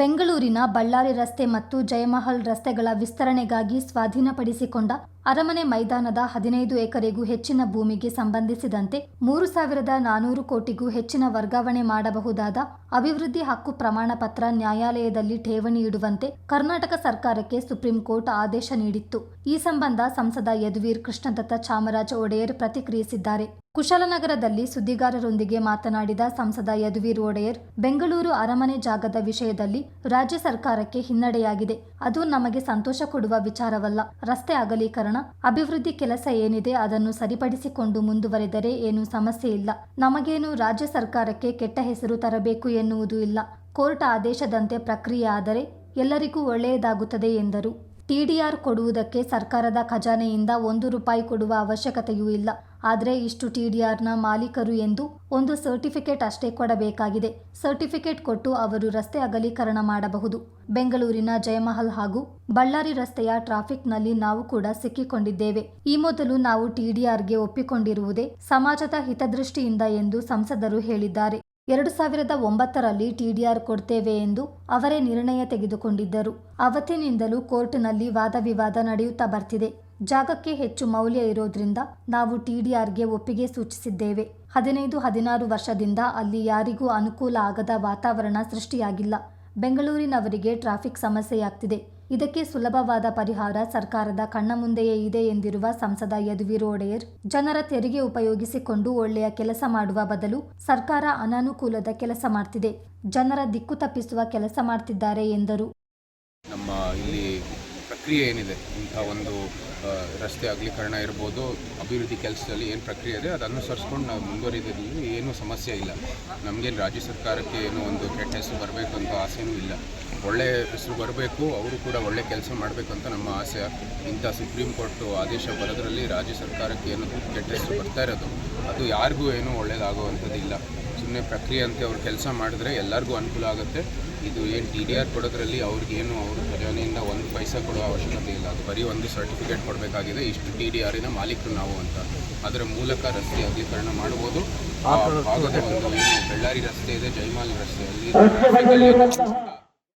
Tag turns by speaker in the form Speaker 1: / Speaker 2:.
Speaker 1: ಬೆಂಗಳೂರಿನ ಬಳ್ಳಾರಿ ರಸ್ತೆ ಮತ್ತು ಜಯಮಹಲ್ ರಸ್ತೆಗಳ ವಿಸ್ತರಣೆಗಾಗಿ ಸ್ವಾಧೀನಪಡಿಸಿಕೊಂಡ ಅರಮನೆ ಮೈದಾನದ ಹದಿನೈದು ಎಕರೆಗೂ ಹೆಚ್ಚಿನ ಭೂಮಿಗೆ ಸಂಬಂಧಿಸಿದಂತೆ ಮೂರು ಸಾವಿರದ ನಾನೂರು ಕೋಟಿಗೂ ಹೆಚ್ಚಿನ ವರ್ಗಾವಣೆ ಮಾಡಬಹುದಾದ ಅಭಿವೃದ್ಧಿ ಹಕ್ಕು ಪ್ರಮಾಣ ಪತ್ರ ನ್ಯಾಯಾಲಯದಲ್ಲಿ ಠೇವಣಿ ಇಡುವಂತೆ ಕರ್ನಾಟಕ ಸರ್ಕಾರಕ್ಕೆ ಸುಪ್ರೀಂ ಕೋರ್ಟ್ ಆದೇಶ ನೀಡಿತ್ತು. ಈ ಸಂಬಂಧ ಸಂಸದ ಯದುವೀರ್ ಕೃಷ್ಣದತ್ತ ಚಾಮರಾಜ ಒಡೆಯರ್ ಪ್ರತಿಕ್ರಿಯಿಸಿದ್ದಾರೆ. ಕುಶಲನಗರದಲ್ಲಿ ಸುದ್ದಿಗಾರರೊಂದಿಗೆ ಮಾತನಾಡಿದ ಸಂಸದ ಯದುವೀರ್ ಒಡೆಯರ್, ಬೆಂಗಳೂರು ಅರಮನೆ ಜಾಗದ ವಿಷಯದಲ್ಲಿ ರಾಜ್ಯ ಸರ್ಕಾರಕ್ಕೆ ಹಿನ್ನಡೆಯಾಗಿದೆ. ಅದು ನಮಗೆ ಸಂತೋಷ ಕೊಡುವ ವಿಚಾರವಲ್ಲ. ರಸ್ತೆ ಅಗಲೀಕರಣ, ಅಭಿವೃದ್ಧಿ ಕೆಲಸ ಏನಿದೆ ಅದನ್ನು ಸರಿಪಡಿಸಿಕೊಂಡು ಮುಂದುವರೆದರೆ ಏನೂ ಸಮಸ್ಯೆ ಇಲ್ಲ. ನಮಗೇನು ರಾಜ್ಯ ಸರ್ಕಾರಕ್ಕೆ ಕೆಟ್ಟ ಹೆಸರು ತರಬೇಕು ಎನ್ನುವುದು ಇಲ್ಲ. ಕೋರ್ಟ್ ಆದೇಶದಂತೆ ಪ್ರಕ್ರಿಯೆ ಆದರೆ ಎಲ್ಲರಿಗೂ ಒಳ್ಳೆಯದಾಗುತ್ತದೆ ಎಂದರು. ಟಿಡಿಆರ್ ಕೊಡುವುದಕ್ಕೆ ಸರ್ಕಾರದ ಖಜಾನೆಯಿಂದ ಒಂದು ರೂಪಾಯಿ ಕೊಡುವ ಅವಶ್ಯಕತೆಯೂ ಇಲ್ಲ. ಆದರೆ ಇಷ್ಟು ಟಿಡಿಆರ್ನ ಮಾಲೀಕರು ಎಂದು ಒಂದು ಸರ್ಟಿಫಿಕೇಟ್ ಅಷ್ಟೇ ಕೊಡಬೇಕಾಗಿದೆ. ಸರ್ಟಿಫಿಕೇಟ್ ಕೊಟ್ಟು ಅವರು ರಸ್ತೆ ಅಗಲೀಕರಣ ಮಾಡಬಹುದು. ಬೆಂಗಳೂರಿನ ಜಯಮಹಲ್ ಹಾಗೂ ಬಳ್ಳಾರಿ ರಸ್ತೆಯ ಟ್ರಾಫಿಕ್ನಲ್ಲಿ ನಾವು ಕೂಡ ಸಿಕ್ಕಿಕೊಂಡಿದ್ದೇವೆ. ಈ ಮೊದಲು ನಾವು ಟಿಡಿಆರ್ಗೆ ಒಪ್ಪಿಕೊಂಡಿರುವುದೇ ಸಮಾಜದ ಹಿತದೃಷ್ಟಿಯಿಂದ ಎಂದು ಸಂಸದರು ಹೇಳಿದ್ದಾರೆ. ಎರಡು ಸಾವಿರದ ಒಂಬತ್ತರಲ್ಲಿ ಟಿಡಿಆರ್ ಕೊಡ್ತೇವೆ ಎಂದು ಅವರೇ ನಿರ್ಣಯ ತೆಗೆದುಕೊಂಡಿದ್ದರು. ಅವತ್ತಿನಿಂದಲೂ ಕೋರ್ಟ್ನಲ್ಲಿ ವಾದವಿವಾದ ನಡೆಯುತ್ತಾ ಬರ್ತಿದೆ. ಜಾಗಕ್ಕೆ ಹೆಚ್ಚು ಮೌಲ್ಯ ಇರೋದ್ರಿಂದ ನಾವು ಟಿಡಿಆರ್ಗೆ ಒಪ್ಪಿಗೆ ಸೂಚಿಸಿದ್ದೇವೆ. ಹದಿನೈದು, ಹದಿನಾರು ವರ್ಷದಿಂದ ಅಲ್ಲಿ ಯಾರಿಗೂ ಅನುಕೂಲ ಆಗದ ವಾತಾವರಣ ಸೃಷ್ಟಿಯಾಗಿಲ್ಲ. ಬೆಂಗಳೂರಿನವರಿಗೆ ಟ್ರಾಫಿಕ್ ಸಮಸ್ಯೆಯಾಗ್ತಿದೆ. ಇದಕ್ಕೆ ಸುಲಭವಾದ ಪರಿಹಾರ ಸರ್ಕಾರದ ಕಣ್ಣ ಮುಂದೆಯೇ ಇದೆ ಎಂದಿರುವ ಸಂಸದ ಯದುವೀರ್ ಒಡೆಯರ್, ಜನರ ತೆರಿಗೆ ಉಪಯೋಗಿಸಿಕೊಂಡು ಒಳ್ಳೆಯ ಕೆಲಸ ಮಾಡುವ ಬದಲು ಸರ್ಕಾರ ಅನಾನುಕೂಲದ ಕೆಲಸ ಮಾಡ್ತಿದೆ, ಜನರ ದಿಕ್ಕು ತಪ್ಪಿಸುವ ಕೆಲಸ ಮಾಡ್ತಿದ್ದಾರೆ ಎಂದರು.
Speaker 2: ನಮ್ಮ ಇಲ್ಲಿ ಪ್ರಕ್ರಿಯೆ ಏನಿದೆ? ಇಂಥ ಒಂದು ರಸ್ತೆ ಅಗಲೀಕರಣ ಇರ್ಬೋದು, ಅಭಿವೃದ್ಧಿ ಕೆಲಸದಲ್ಲಿ ಏನು ಪ್ರಕ್ರಿಯೆ ಇದೆ ಅದು ಅನುಸರಿಸ್ಕೊಂಡು ನಾವು ಮುಂದುವರಿದಲ್ಲಿ ಏನೂ ಸಮಸ್ಯೆ ಇಲ್ಲ. ನಮಗೇನು ರಾಜ್ಯ ಸರ್ಕಾರಕ್ಕೆ ಏನೋ ಒಂದು ಕೆಟ್ಟ ಹೆಸರು ಬರಬೇಕು ಅಂತ ಆಸೆನೂ ಇಲ್ಲ. ಒಳ್ಳೆ ಹೆಸರು ಬರಬೇಕು, ಅವರು ಕೂಡ ಒಳ್ಳೆ ಕೆಲಸ ಮಾಡಬೇಕು ಅಂತ ನಮ್ಮ ಆಸೆ. ಇಂಥ ಸುಪ್ರೀಂ ಕೋರ್ಟು ಆದೇಶ ಬರೋದ್ರಲ್ಲಿ ರಾಜ್ಯ ಸರ್ಕಾರಕ್ಕೆ ಏನು ಕೆಟ್ಟ ಹೆಸರು ಬರ್ತಾ ಇರೋದು, ಅದು ಯಾರಿಗೂ ಏನೂ ಒಳ್ಳೇದಾಗುವಂಥದ್ದಿಲ್ಲ. ಸುಮ್ಮನೆ ಪ್ರಕ್ರಿಯೆ ಅಂತ ಅವ್ರು ಕೆಲಸ ಮಾಡಿದ್ರೆ ಎಲ್ಲರಿಗೂ ಅನುಕೂಲ ಆಗುತ್ತೆ. ಇದು ಏನು ಟಿ ಡಿ ಆರ್ ಕೊಡೋದ್ರಲ್ಲಿ ಅವ್ರಿಗೇನು ಅವರು ಖಜಾನೆಯಿಂದ ಒಂದು ಪೈಸಾ ಕೊಡೋ ಅವಶ್ಯಕತೆ ಇಲ್ಲ. ಅದು ಬರೀ ಒಂದು ಸರ್ಟಿಫಿಕೇಟ್ ಕೊಡಬೇಕಾಗಿದೆ, ಇಷ್ಟು ಟಿ ಡಿ ಆರಿನ ಮಾಲೀಕರು ನಾವು ಅಂತ. ಅದರ ಮೂಲಕ ರಸ್ತೆ ಅಗಲೀಕರಣ ಮಾಡ್ಬೋದು. ಭಾಗದ ಒಂದು ಬಳ್ಳಾರಿ ರಸ್ತೆ ಇದೆ ಜೈಮಾಲ್ ರಸ್ತೆ ಅಲ್ಲಿ